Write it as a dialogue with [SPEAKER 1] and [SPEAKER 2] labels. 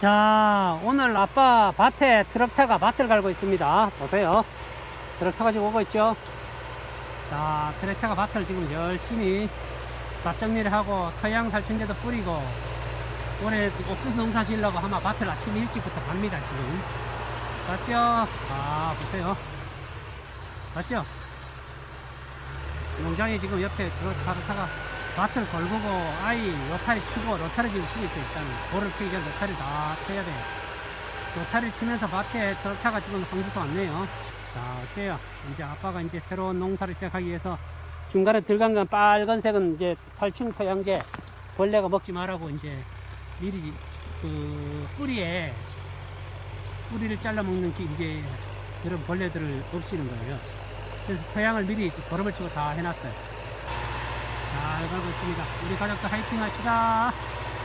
[SPEAKER 1] 자, 오늘 아빠 밭에 트럭 타가 밭을 갈고 있습니다. 보세요. 트럭 타 가지고 오고 있죠. 자, 트럭 타가 밭을 지금 열심히 밭 정리를 하고 토양 살충제도 뿌리고 올해 옥수수 농사 지으려고 아마 밭을 아침 일찍부터 갑니다, 지금. 맞죠? 아, 보세요. 맞죠? 농장에 지금 옆에 트럭 타가 밭을 걸고 아이 로타리 치고 로타리 지금 치고 있어요 일단. 볼을 피기 전에 로타리 다 쳐야 돼요 로타리 치면서 밭에 트럭타가 지금 황지서 왔네요. 자 어때요? 이제 아빠가 이제 새로운 농사를 시작하기 위해서 중간에 들어간 건 빨간색은 이제 살충 토양제 벌레가 먹지 말라고 이제 미리 그 뿌리에 뿌리를 잘라 먹는 게 이제 이런 벌레들을 없애는 거예요. 그래서 토양을 미리 거름을 치고 다 해놨어요 잘 가고 있습니다. 우리 가족도 화이팅 합시다.